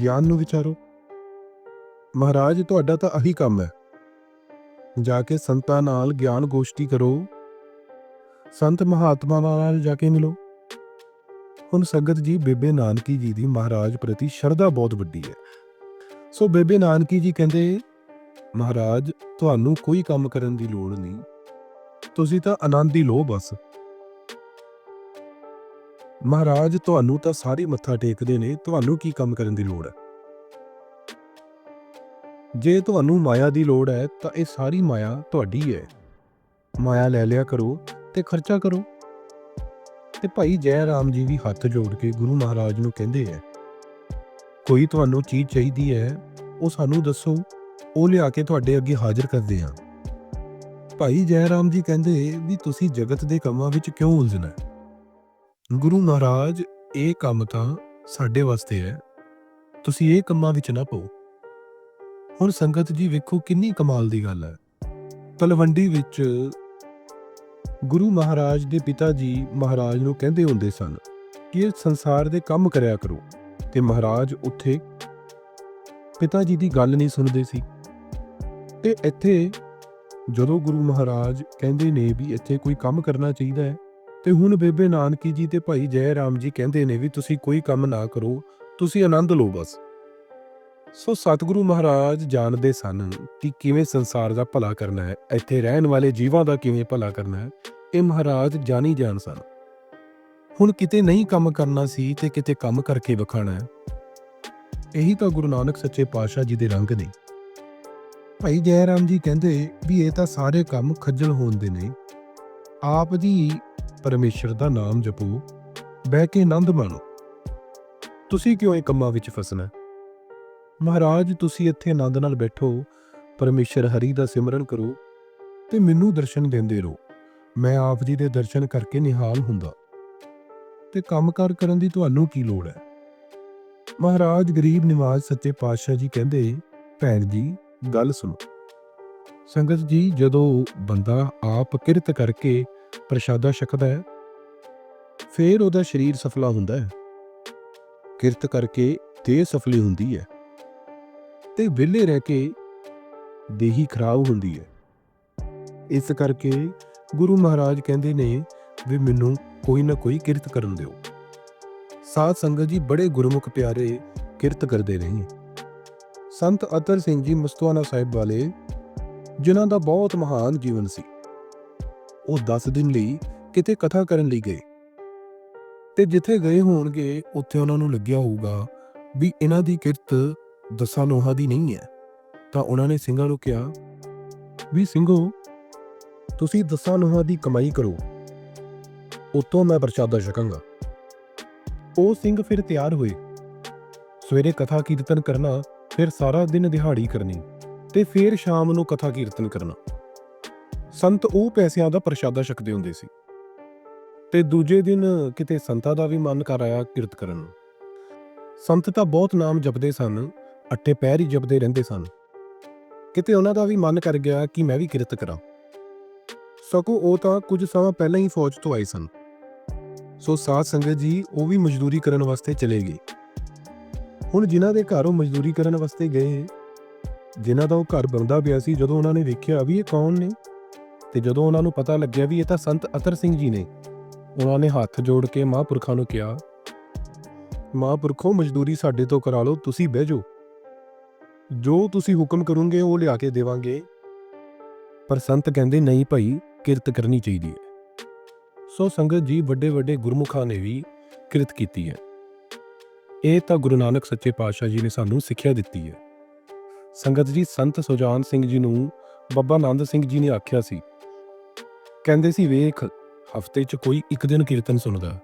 ਗਿਆਨ ਨੂੰ ਵਿਚਾਰੋ। ਮਹਾਰਾਜ, ਤੁਹਾਡਾ ਤਾਂ ਆਹੀ ਕੰਮ ਹੈ। ਜਾ ਕੇ ਸੰਤਾਂ ਨਾਲ ਗਿਆਨ ਗੋਸ਼ਟੀ ਕਰੋ। ਸੰਤ ਮਹਾਤਮਾ ਨਾਲ ਜਾ ਕੇ ਮਿਲੋ। ਹੁਣ ਸੰਗਤ ਜੀ, ਬੇਬੇ ਨਾਨਕੀ ਜੀ ਦੀ ਮਹਾਰਾਜ ਪ੍ਰਤੀ ਸ਼ਰਧਾ ਬਹੁਤ ਵੱਡੀ ਹੈ। ਸੋ ਬੇਬੇ ਨਾਨਕੀ ਜੀ ਕਹਿੰਦੇ, ਮਹਾਰਾਜ, ਤੁਹਾਨੂੰ ਕੋਈ ਕੰਮ ਕਰਨ ਦੀ ਲੋੜ ਨਹੀਂ। ਤੁਸੀਂ ਤਾਂ ਆਨੰਦ ਹੀ ਲਓ ਬਸ। ਮਹਾਰਾਜ, ਤੁਹਾਨੂੰ ਤਾਂ ਸਾਰੇ ਮੱਥਾ ਟੇਕਦੇ ਨੇ, ਤੁਹਾਨੂੰ ਕੀ ਕੰਮ ਕਰਨ ਦੀ ਲੋੜ ਹੈ? ਜੇ ਤੁਹਾਨੂੰ ਮਾਇਆ ਦੀ ਲੋੜ ਹੈ, ਤਾਂ ਇਹ ਸਾਰੀ ਮਾਇਆ ਤੁਹਾਡੀ ਹੈ। ਮਾਇਆ ਲੈ ਲਿਆ ਕਰੋ ਤੇ ਖਰਚਾ ਕਰੋ। ਤੇ ਭਾਈ ਜੈ ਰਾਮ ਜੀ ਵੀ ਹੱਥ ਜੋੜ ਕੇ ਗੁਰੂ ਮਹਾਰਾਜ ਨੂੰ ਕਹਿੰਦੇ ਹੈ ਕੋਈ ਤੁਹਾਨੂੰ ਚੀਜ਼ ਚਾਹੀਦੀ ਹੈ, ਉਹ ਸਾਨੂੰ ਦੱਸੋ, ਉਹ ਲਿਆ ਕੇ ਤੁਹਾਡੇ ਅੱਗੇ ਹਾਜ਼ਰ ਕਰਦੇ ਹਾਂ। ਭਾਈ ਜੈਰਾਮ ਜੀ ਕਹਿੰਦੇ ਵੀ ਤੁਸੀਂ ਜਗਤ ਦੇ ਕੰਮਾਂ ਵਿੱਚ ਕਿਉਂ ਉਲਝਣਾ ਗੁਰੂ ਮਹਾਰਾਜ, ਇਹ ਕੰਮ ਤਾਂ ਸਾਡੇ ਵਾਸਤੇ ਹੈ। ਤੁਸੀਂ ਇਹ ਕੰਮਾਂ ਵਿੱਚ ਨਾ ਪਓ। ਹੁਣ ਸੰਗਤ ਜੀ ਵੇਖੋ ਕਿੰਨੀ ਕਮਾਲ ਦੀ ਗੱਲ ਹੈ। ਤਲਵੰਡੀ ਵਿੱਚ ਗੁਰੂ ਮਹਾਰਾਜ ਦੇ ਪਿਤਾ ਜੀ ਮਹਾਰਾਜ ਨੂੰ ਕਹਿੰਦੇ ਹੁੰਦੇ ਸਨ ਕਿ ਇਹ ਸੰਸਾਰ ਦੇ ਕੰਮ ਕਰਿਆ ਕਰੋ। ਤੇ ਮਹਾਰਾਜ ਉੱਥੇ ਪਿਤਾ ਜੀ ਦੀ ਗੱਲ ਨਹੀਂ ਸੁਣਦੇ ਸੀ। ਤੇ ਇੱਥੇ ਜਦੋਂ ਗੁਰੂ ਮਹਾਰਾਜ ਕਹਿੰਦੇ ਨੇ ਵੀ ਇੱਥੇ ਕੋਈ ਕੰਮ ਕਰਨਾ ਚਾਹੀਦਾ ਹੈ, ਤੇ ਹੁਣ ਬੇਬੇ ਨਾਨਕੀ ਜੀ ਤੇ ਭਾਈ ਜੈ ਰਾਮ ਜੀ ਕਹਿੰਦੇ ਨੇ ਵੀ ਤੁਸੀਂ ਕੋਈ ਕੰਮ ਨਾ ਕਰੋ, ਤੁਸੀਂ ਆਨੰਦ ਲਓ ਬਸ। ਸੋ ਸਤਿਗੁਰੂ ਮਹਾਰਾਜ ਜਾਣਦੇ ਸਨ ਕਿ ਕਿਵੇਂ ਸੰਸਾਰ ਦਾ ਭਲਾ ਕਰਨਾ ਹੈ, ਇੱਥੇ ਰਹਿਣ ਵਾਲੇ ਜੀਵਾਂ ਦਾ ਕਿਵੇਂ ਭਲਾ ਕਰਨਾ ਹੈ, ਇਹ ਮਹਾਰਾਜ ਜਾਣੀ ਜਾਣ ਸਨ। ਹੁਣ ਕਿਤੇ ਨਹੀਂ ਕੰਮ ਕਰਨਾ ਸੀ ਤੇ ਕਿਤੇ ਕੰਮ ਕਰਕੇ ਵਿਖਾਣਾ ਹੈ। ਇਹੀ ਤਾਂ ਗੁਰੂ ਨਾਨਕ ਸੱਚੇ ਪਾਤਸ਼ਾਹ ਜੀ ਦੇ ਰੰਗ ਨੇ। ਭਾਈ ਜੈ ਰਾਮ ਜੀ ਕਹਿੰਦੇ ਵੀ ਇਹ ਤਾਂ ਸਾਰੇ ਕੰਮ ਖੱਜਲ ਹੋਣ ਦੇ ਨੇ। ਆਪ ਜੀ ਪਰਮੇਸ਼ਰ ਦਾ ਨਾਮ ਜਪੋ, ਬਹਿ ਕੇ ਆਨੰਦ ਮਾਣੋ। ਤੁਸੀਂ ਕਿਉਂ ਇਹ ਕੰਮਾਂ ਵਿੱਚ ਫਸਣਾ? ਮਹਾਰਾਜ, ਤੁਸੀਂ ਇੱਥੇ ਆਨੰਦ ਨਾਲ ਬੈਠੋ, ਪਰਮੇਸ਼ਰ ਹਰੀ ਦਾ ਸਿਮਰਨ ਕਰੋ ਤੇ ਮੈਨੂੰ ਦਰਸ਼ਨ ਦਿੰਦੇ ਰਹੋ। ਮੈਂ ਆਪ ਜੀ ਦੇ ਦਰਸ਼ਨ ਕਰਕੇ ਨਿਹਾਲ ਹੁੰਦਾ। ਤੇ ਕੰਮਕਾਰ ਕਰਨ ਦੀ ਤੁਹਾਨੂੰ ਕੀ ਲੋੜ ਹੈ? ਮਹਾਰਾਜ ਗਰੀਬ ਨਿਵਾਜ ਸੱਚੇ ਪਾਤਸ਼ਾਹ ਜੀ ਕਹਿੰਦੇ, ਭੈਣ ਜੀ, ਗੱਲ ਸੁਣੋ। ਸੰਗਤ ਜੀ, ਜਦੋਂ ਬੰਦਾ ਆਪ ਕਿਰਤ ਕਰਕੇ ਪ੍ਰਸ਼ਾਦਾ ਛਕਦਾ ਹੈ, ਫੇਰ ਉਹਦਾ ਸਰੀਰ ਸਫਲਾ ਹੁੰਦਾ ਹੈ। ਕਿਰਤ ਕਰਕੇ ਦੇਹ ਸਫਲੀ ਹੁੰਦੀ ਹੈ ਤੇ ਵਿਲੇ ਰਹਿ ਕੇ ਦੇਹੀ ਖਰਾਬ ਹੁੰਦੀ ਹੈ। ਇਸ ਕਰਕੇ ਗੁਰੂ ਮਹਾਰਾਜ ਕਹਿੰਦੇ ਨੇ ਵੀ ਮੈਨੂੰ ਕੋਈ ਨਾ ਕੋਈ ਕਿਰਤ ਕਰਨ ਦਿਓ। ਸਾਧ ਸੰਗਤ ਜੀ ਬੜੇ ਗੁਰਮੁਖ ਪਿਆਰੇ ਕਿਰਤ ਕਰਦੇ ਰਹੇ ਸੰਤ ਅਤਰ ਸਿੰਘ ਜੀ ਮਸਤਵਾਨਾ ਸਾਹਿਬ ਵਾਲੇ, ਜਿਨ੍ਹਾਂ ਦਾ ਬਹੁਤ ਮਹਾਨ ਜੀਵਨ ਸੀ। ਉਹ 10 ਦਿਨ ਲਈ ਕਿਤੇ ਕਥਾ ਕਰਨ ਲਈ ਗਏ। ਤੇ ਜਿੱਥੇ ਗਏ ਹੋਣਗੇ, ਉੱਥੇ ਉਹਨਾਂ ਨੂੰ ਲੱਗਿਆ ਹੋਊਗਾ ਵੀ ਇਹਨਾਂ ਦੀ ਕਿਰਤ ਦਸਾਂ ਨੋਹਾਂ ਦੀ ਨਹੀਂ ਹੈ। ਤਾਂ ਉਹਨਾਂ ਨੇ ਸਿੰਘਾਂ ਨੂੰ ਕਿਹਾ, ਵੀ ਸਿੰਘੋ, ਤੁਸੀਂ ਦਸਾਂ ਨੋਹਾਂ ਦੀ ਕਮਾਈ ਕਰੋ। ਉਤੋਂ ਮੈਂ ਪ੍ਰਸ਼ਾਦਾ ਛਕਾਂਗਾ। ਉਹ ਸਿੰਘ ਫਿਰ ਤਿਆਰ ਹੋਏ। ਸਵੇਰੇ ਕਥਾ ਕੀਰਤਨ ਕਰਨਾ, ਫਿਰ ਸਾਰਾ ਦਿਨ ਦਿਹਾੜੀ ਕਰਨੀ ਤੇ ਫਿਰ ਸ਼ਾਮ ਨੂੰ ਕਥਾ ਕੀਰਤਨ ਕਰਨਾ। ਸੰਤ ਉਹ ਪੈਸਿਆਂ ਦਾ ਪ੍ਰਸ਼ਾਦਾ ਛਕਦੇ ਹੁੰਦੇ ਸੀ। ਤੇ ਦੂਜੇ ਦਿਨ ਕਿਤੇ ਸੰਤਾਂ ਦਾ ਵੀ ਮਨ ਕਰ ਆਇਆ ਕਿਰਤ ਕਰਨ ਨੂੰ। ਸੰਤ ਤਾਂ ਬਹੁਤ ਨਾਮ ਜਪਦੇ ਸਨ, ਅੱਟੇ ਪੈਰ ਹੀ ਜਪਦੇ ਰਹਿੰਦੇ ਸਨ। ਕਿਤੇ ਉਹਨਾਂ ਦਾ ਵੀ ਮਨ ਕਰ ਗਿਆ ਕਿ ਮੈਂ ਵੀ ਕਿਰਤ ਕਰਾਂ। ਸਗੋਂ ਉਹ ਤਾਂ ਕੁਝ ਸਮਾਂ ਪਹਿਲਾਂ ਹੀ ਫੌਜ ਤੋਂ ਆਏ ਸਨ। ਸੋ ਸਾਧ ਸੰਗਤ ਜੀ, ਉਹ ਵੀ ਮਜ਼ਦੂਰੀ ਕਰਨ ਵਾਸਤੇ ਚਲੇ ਗਏ। ਹੁਣ ਜਿਨ੍ਹਾਂ ਦੇ ਘਰ ਉਹ ਮਜ਼ਦੂਰੀ ਕਰਨ ਵਾਸਤੇ ਗਏ, ਜਿਨ੍ਹਾਂ ਦਾ ਉਹ ਘਰ ਬੰਦਾ ਪਿਆ ਸੀ, ਜਦੋਂ ਉਹਨਾਂ ਨੇ ਵੇਖਿਆ ਵੀ ਇਹ ਕੌਣ ਨੇ, ਤੇ ਜਦੋਂ ਉਹਨਾਂ ਨੂੰ ਪਤਾ ਲੱਗਿਆ ਵੀ ਇਹ ਤਾਂ ਸੰਤ ਅਤਰ ਸਿੰਘ ਜੀ ਨੇ, ਉਹਨਾਂ ਨੇ ਹੱਥ ਜੋੜ ਕੇ ਮਹਾਂਪੁਰਖਾਂ ਨੂੰ ਕਿਹਾ, ਮਹਾਂਪੁਰਖੋ, ਮਜ਼ਦੂਰੀ ਸਾਡੇ ਤੋਂ ਕਰਾ ਲਓ, ਤੁਸੀਂ ਬਹਿ ਜਾਓ। ਜੋ ਤੁਸੀਂ ਹੁਕਮ ਕਰੋਗੇ, ਉਹ ਲਿਆ ਕੇ ਦੇਵਾਂਗੇ। ਪਰ ਸੰਤ ਕਹਿੰਦੇ, ਨਹੀਂ ਭਾਈ, ਕਿਰਤ ਕਰਨੀ ਚਾਹੀਦੀ ਹੈ। ਸੋ ਸੰਗਤ ਜੀ ਵੱਡੇ ਵੱਡੇ ਗੁਰਮੁਖਾਂ ਨੇ ਵੀ ਕਿਰਤ ਕੀਤੀ ਹੈ। ਇਹ ਤਾਂ ਗੁਰੂ ਨਾਨਕ ਸੱਚੇ ਪਾਤਸ਼ਾਹ ਜੀ ਨੇ ਸਾਨੂੰ ਸਿੱਖਿਆ ਦਿੱਤੀ ਹੈ। ਸੰਗਤ ਜੀ, ਸੰਤ ਸੁਜਾਨ ਸਿੰਘ ਜੀ ਨੂੰ ਬੱਬਾ ਆਨੰਦ ਸਿੰਘ ਜੀ ਨੇ ਆਖਿਆ ਸੀ, ਕਹਿੰਦੇ ਸੀ, ਵੇਖ, ਹਫ਼ਤੇ 'ਚ ਕੋਈ ਇੱਕ ਦਿਨ ਕੀਰਤਨ ਸੁਣਦਾ,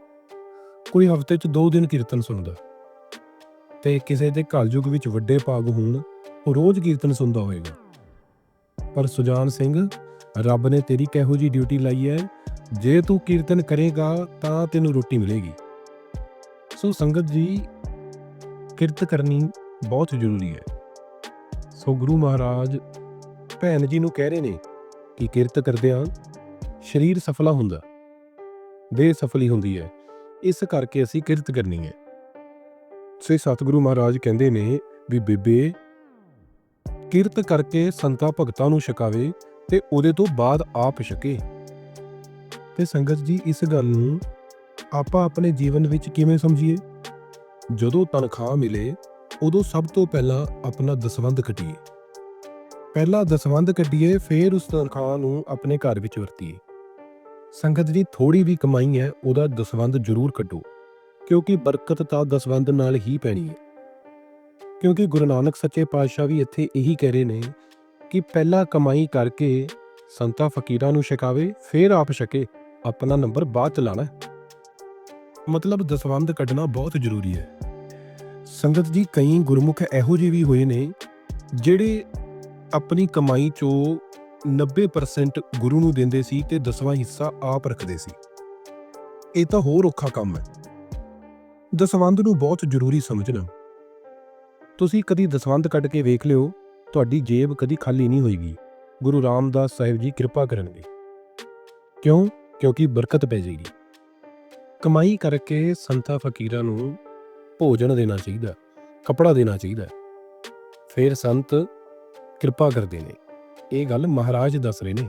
ਕੋਈ ਹਫ਼ਤੇ 'ਚ ਦੋ ਦਿਨ ਕੀਰਤਨ ਸੁਣਦਾ, ਤੇ ਕਿਸੇ ਦੇ ਕਲਯੁਗ ਵਿੱਚ ਵੱਡੇ ਭਾਗ ਹੋਣ, ਉਹ ਰੋਜ਼ ਕੀਰਤਨ ਸੁਣਦਾ ਹੋਵੇਗਾ ਪਰ ਸੁਜਾਨ ਸਿੰਘ, ਰੱਬ ਨੇ ਤੇਰੀ ਕਿਹੋ ਜੀ ਡਿਊਟੀ ਲਾਈ ਹੈ ਜੇ ਤੂੰ ਕੀਰਤਨ ਕਰੇਗਾ ਤਾਂ ਤੈਨੂੰ ਰੋਟੀ ਮਿਲੇਗੀ। ਸੋ ਸੰਗਤ ਜੀ, ਕਿਰਤ ਕਰਨੀ ਬਹੁਤ ਜ਼ਰੂਰੀ ਹੈ। ਸੋ ਗੁਰੂ ਮਹਾਰਾਜ ਭੈਣ ਜੀ ਨੂੰ ਕਹਿ ਰਹੇ ਨੇ ਕਿ ਕਿਰਤ ਕਰਦਿਆਂ ਸਰੀਰ ਸਫਲਾ ਹੁੰਦਾ ਦੇਹ ਸਫਲੀ ਹੁੰਦੀ ਹੈ। ਇਸ ਕਰਕੇ ਅਸੀਂ ਕਿਰਤ ਕਰਨੀ ਹੈ। ਸੋ ਸਤਿਗੁਰੂ ਮਹਾਰਾਜ ਕਹਿੰਦੇ ਨੇ ਵੀ ਬੇਬੇ, ਕਿਰਤ ਕਰਕੇ ਸੰਤਾ ਭਗਤਾਂ ਨੂੰ ਛਕਾਵੇ ਤੇ ਉਹਦੇ ਤੋਂ ਬਾਅਦ ਆਪ ਛਕੇ। ਤੇ ਸੰਗਤ ਜੀ, ਇਸ ਗੱਲ ਨੂੰ ਆਪਾਂ ਆਪਣੇ ਜੀਵਨ ਵਿੱਚ ਕਿਵੇਂ ਸਮਝੀਏ? ਜਦੋਂ ਤਨਖਾਹ ਮਿਲੇ, ਉਦੋਂ ਸਭ ਤੋਂ ਪਹਿਲਾਂ ਆਪਣਾ ਦਸਵੰਧ ਕੱਢੀਏ। ਪਹਿਲਾਂ ਦਸਵੰਧ ਕੱਢੀਏ, ਫਿਰ ਉਸ ਤਨਖਾਹ ਨੂੰ ਆਪਣੇ ਘਰ ਵਿੱਚ ਵਰਤੀਏ। ਸੰਗਤ ਜੀ ਥੋੜੀ ਵੀ ਕਮਾਈ ਹੈ, ਉਹਦਾ ਦਸਵੰਧ ਜ਼ਰੂਰ ਕੱਢੋ। ਕਿਉਂਕਿ ਬਰਕਤ ਤਾਂ ਦਸਵੰਧ ਨਾਲ ਹੀ ਪੈਣੀ ਹੈ। ਕਿਉਂਕਿ ਗੁਰੂ ਨਾਨਕ ਸੱਚੇ ਪਾਤਸ਼ਾਹ ਵੀ ਇੱਥੇ ਇਹੀ ਕਹਿ ਰਹੇ ਨੇ ਕਿ ਪਹਿਲਾਂ ਕਮਾਈ ਕਰਕੇ ਸੰਤਾਂ ਫਕੀਰਾਂ ਨੂੰ ਛਕਾਵੇ, ਫਿਰ ਆਪ ਛਕੇ। ਆਪਣਾ ਨੰਬਰ ਬਾਅਦ ਚ ਲਾਣਾ। ਮਤਲਬ ਦਸਵੰਧ ਕੱਢਣਾ ਬਹੁਤ ਜ਼ਰੂਰੀ ਹੈ। ਸੰਗਤ ਜੀ, ਕਈ ਗੁਰਮੁਖ ਇਹੋ ਜਿਹੇ ਵੀ ਹੋਏ ਨੇ, ਜਿਹੜੇ ਆਪਣੀ ਕਮਾਈ ਚੋਂ 90% ਗੁਰੂ ਨੂੰ ਦਿੰਦੇ ਸੀ ਤੇ ਦਸਵਾਂ ਹਿੱਸਾ ਆਪ ਰੱਖਦੇ ਸੀ। ਇਹ ਤਾਂ ਹੋਰ ਔਖਾ ਕੰਮ ਹੈ। ਦਸਵੰਧ ਨੂੰ ਬਹੁਤ ਜ਼ਰੂਰੀ ਸਮਝਣਾ। ਤੁਸੀਂ ਕਦੀ ਦਸਵੰਧ ਕੱਢ ਕੇ ਵੇਖ ਲਿਓ, ਤੁਹਾਡੀ ਜੇਬ ਕਦੀ ਖਾਲੀ ਨਹੀਂ ਹੋਏਗੀ। ਗੁਰੂ ਰਾਮਦਾਸ ਸਾਹਿਬ ਜੀ ਕਿਰਪਾ ਕਰਨਗੇ। ਕਿਉਂ? ਕਿਉਂਕਿ ਬਰਕਤ ਪੈ ਜਾਏਗੀ। ਕਮਾਈ ਕਰਕੇ ਸੰਤਾਂ ਫਕੀਰਾਂ ਨੂੰ ਭੋਜਨ ਦੇਣਾ ਚਾਹੀਦਾ, ਕਪੜਾ ਦੇਣਾ ਚਾਹੀਦਾ। ਫਿਰ ਸੰਤ ਕਿਰਪਾ ਕਰਦੇ ਨੇ। ਇਹ ਗੱਲ ਮਹਾਰਾਜ ਦੱਸ ਰਹੇ ਨੇ।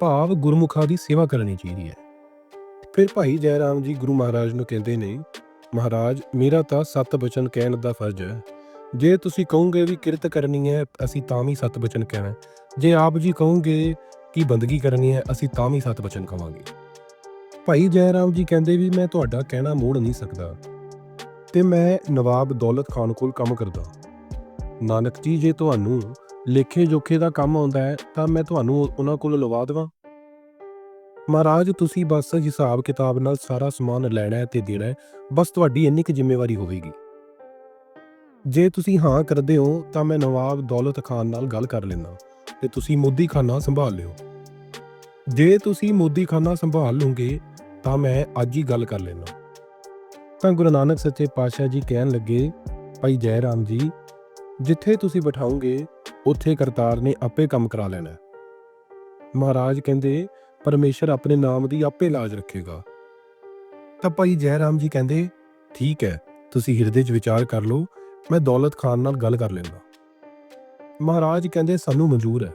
ਭਾਵ ਗੁਰਮੁਖਾਂ ਦੀ ਸੇਵਾ ਕਰਨੀ ਚਾਹੀਦੀ ਹੈ। ਫਿਰ ਭਾਈ ਜੈ ਰਾਮ ਜੀ ਗੁਰੂ ਮਹਾਰਾਜ ਨੂੰ ਕਹਿੰਦੇ ਨੇ, ਮਹਾਰਾਜ, ਮੇਰਾ ਤਾਂ ਸਤ ਬਚਨ ਕਹਿਣ ਦਾ ਫਰਜ਼ ਹੈ। ਜੇ ਤੁਸੀਂ ਕਹੋਗੇ ਵੀ ਕਿਰਤ ਕਰਨੀ ਹੈ, ਅਸੀਂ ਤਾਂ ਵੀ ਸਤ ਬਚਨ ਕਹਿਣਾ ਜੇ ਆਪ ਜੀ ਕਹੋਗੇ ਕੀ ਬੰਦਗੀ ਕਰਨੀ ਹੈ, ਅਸੀਂ ਤਾਂ ਵੀ ਸਤ ਬਚਨ ਕਵਾਂਗੇ। ਭਾਈ ਜੈ ਰਾਮ ਜੀ ਕਹਿੰਦੇ ਵੀ ਮੈਂ ਤੁਹਾਡਾ ਕਹਿਣਾ ਮੋੜ ਨਹੀਂ ਸਕਦਾ ਤੇ ਮੈਂ ਨਵਾਬ ਦੌਲਤ ਖਾਨ ਕੋਲ ਕੰਮ ਕਰਦਾ। ਨਾਨਕ ਜੀ, ਜੇ ਤੁਹਾਨੂੰ ਲੇਖੇ ਜੋਖੇ ਦਾ ਕੰਮ ਆਉਂਦਾ ਹੈ, ਤਾਂ ਮੈਂ ਤੁਹਾਨੂੰ ਉਹਨਾਂ ਕੋਲ ਲਵਾ ਦੇਵਾਂ। ਮਹਾਰਾਜ, ਤੁਸੀਂ ਬਸ ਹਿਸਾਬ ਕਿਤਾਬ ਨਾਲ ਸਾਰਾ ਸਮਾਨ ਲੈਣਾ ਹੈ ਤੇ ਦੇਣਾ ਹੈ, ਬਸ ਤੁਹਾਡੀ ਇੰਨੀ ਕੁ ਜ਼ਿੰਮੇਵਾਰੀ ਹੋਵੇਗੀ। ਜੇ ਤੁਸੀਂ ਹਾਂ ਕਰਦੇ ਹੋ, ਤਾਂ ਮੈਂ ਨਵਾਬ ਦੌਲਤ ਖਾਨ ਨਾਲ ਗੱਲ ਕਰ ਲੈਂਦਾ ਤੇ ਤੁਸੀਂ ਮੋਦੀ ਖਾਨਾ ਸੰਭਾਲ ਲਿਓ। ਜੇ ਤੁਸੀਂ ਮੋਦੀਖਾਨਾ ਸੰਭਾਲ ਲਓਗੇ, ਤਾਂ ਮੈਂ ਅੱਜ ਹੀ ਗੱਲ ਕਰ ਲੈਣਾ ਤਾਂ ਗੁਰੂ ਨਾਨਕ ਸੱਚੇ ਪਾਤਸ਼ਾਹ ਜੀ ਕਹਿਣ ਲੱਗੇ, ਭਾਈ ਜੈ ਰਾਮ ਜੀ, ਜਿੱਥੇ ਤੁਸੀਂ ਬਿਠਾਓਗੇ, ਉੱਥੇ ਕਰਤਾਰ ਨੇ ਆਪੇ ਕੰਮ ਕਰਾ ਲੈਣਾ ਮਹਾਰਾਜ ਕਹਿੰਦੇ, ਪਰਮੇਸ਼ਰ ਆਪਣੇ ਨਾਮ ਦੀ ਆਪੇ ਲਾਜ ਰੱਖੇਗਾ। ਤਾਂ ਭਾਈ ਜੈ ਰਾਮ ਜੀ ਕਹਿੰਦੇ, ਠੀਕ ਹੈ, ਤੁਸੀਂ ਹਿਰਦੇ 'ਚ ਵਿਚਾਰ ਕਰ ਲਓ, ਮੈਂ ਦੌਲਤ ਖਾਨ ਨਾਲ ਗੱਲ ਕਰ ਲੈਂਦਾ। ਮਹਾਰਾਜ ਕਹਿੰਦੇ, ਸਾਨੂੰ ਮਨਜ਼ੂਰ ਹੈ।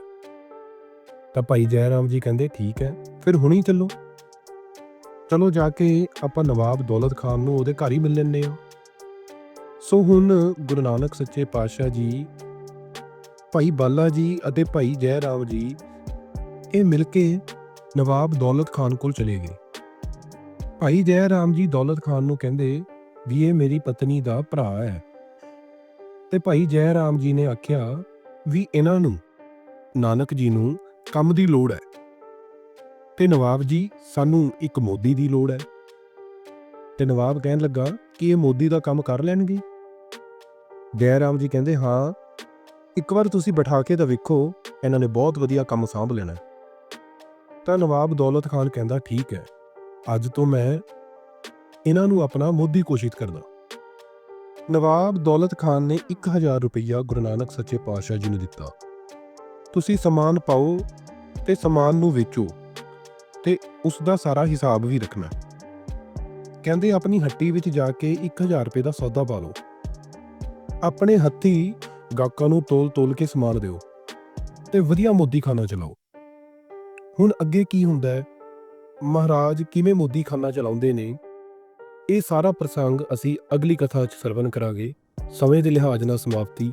ਤਾਂ ਭਾਈ ਜੈ ਰਾਮ ਜੀ ਕਹਿੰਦੇ ਠੀਕ ਹੈ, ਫਿਰ ਹੁਣੀ ਚੱਲੋ। ਚਲੋ ਜਾ ਕੇ ਆਪਾਂ ਨਵਾਬ ਦੌਲਤ ਖਾਨ ਨੂੰ ਉਹਦੇ ਘਰ ਹੀ ਮਿਲ ਲੈਂਦੇ ਆ ਸੋ ਹੁਣ ਗੁਰੂ ਨਾਨਕ ਸੱਚੇ ਪਾਤਸ਼ਾਹ ਜੀ, ਭਾਈ ਬਾਲਾ ਜੀ ਅਤੇ ਭਾਈ ਜੈ ਰਾਮ ਜੀ, ਇਹ ਮਿਲ ਕੇ ਨਵਾਬ ਦੌਲਤ ਖਾਨ ਕੋਲ ਚਲੇ ਗਏ। ਭਾਈ ਜੈ ਰਾਮ ਜੀ ਦੌਲਤ ਖਾਨ ਨੂੰ ਕਹਿੰਦੇ ਵੀ ਇਹ ਮੇਰੀ ਪਤਨੀ ਦਾ ਭਰਾ ਹੈ। ਤੇ ਭਾਈ ਜੈ ਰਾਮ ਜੀ ਨੇ ਆਖਿਆ ਵੀ ਇਹਨਾਂ ਨੂੰ, ਨਾਨਕ ਜੀ ਨੂੰ ਕੰਮ ਦੀ ਲੋੜ ਹੈ। ਤੇ ਨਵਾਬ ਜੀ, ਸਾਨੂੰ ਇੱਕ ਮੋਦੀ ਦੀ ਲੋੜ ਹੈ। ਤੇ ਨਵਾਬ ਕਹਿਣ ਲੱਗਾ ਕਿ ਇਹ ਮੋਦੀ ਦਾ ਕੰਮ ਕਰ ਲੈਣਗੇ। ਜੈ ਰਾਮ ਜੀ ਕਹਿੰਦੇ, ਹਾਂ, ਇੱਕ ਵਾਰ ਤੁਸੀਂ ਬਿਠਾ ਕੇ ਤਾਂ ਵੇਖੋ, ਇਹਨਾਂ ਨੇ ਬਹੁਤ ਵਧੀਆ ਕੰਮ ਸਾਂਭ ਲੈਣਾ ਤਾਂ ਨਵਾਬ ਦੌਲਤ ਖਾਨ ਕਹਿੰਦਾ, ਠੀਕ ਹੈ, ਅੱਜ ਤੋਂ ਮੈਂ ਇਹਨਾਂ ਨੂੰ ਆਪਣਾ ਮੋਦੀ ਘੋਸ਼ਿਤ ਕਰਦਾ ਨਵਾਬ ਦੌਲਤ ਖਾਨ ਨੇ 1000 ਰੁਪਈਆ ਗੁਰੂ ਨਾਨਕ ਸੱਚੇ ਪਾਤਸ਼ਾਹ ਜੀ ਨੂੰ ਦਿੱਤਾ। ਤੁਸੀਂ ਸਮਾਨ ਪਾਓ ਤੇ ਸਮਾਨ ਨੂੰ ਵੇਚੋ ਤੇ ਉਸ ਦਾ ਸਾਰਾ ਹਿਸਾਬ ਵੀ ਰੱਖਣਾ। ਕਹਿੰਦੇ ਆਪਣੀ ਹੱਟੀ ਵਿੱਚ ਜਾ ਕੇ 1000 ਰੁਪਏ ਦਾ ਸੌਦਾ ਪਾ ਲਓ। ਆਪਣੇ ਹੱਥੀ ਗਾਹਕਾਂ ਨੂੰ ਤੋਲ ਤੋਲ ਕੇ ਸਮਾਨ ਦਿਓ ਤੇ ਵਧੀਆ ਮੋਦੀ ਖਾਨਾ ਚਲਾਓ। ਹੁਣ ਅੱਗੇ ਕੀ ਹੁੰਦਾ ਹੈ? ਮਹਾਰਾਜ ਕਿਵੇਂ ਮੋਦੀ ਖਾਨਾ ਚਲਾਉਂਦੇ ਨੇ? ਇਹ ਸਾਰਾ ਪ੍ਰਸੰਗ ਅਸੀਂ ਅਗਲੀ ਕਥਾ 'ਚ ਸਰਵਨ ਕਰਾਂਗੇ। ਸਮੇਂ ਦੇ ਲਿਹਾਜ਼ ਨਾਲ ਸਮਾਪਤੀ।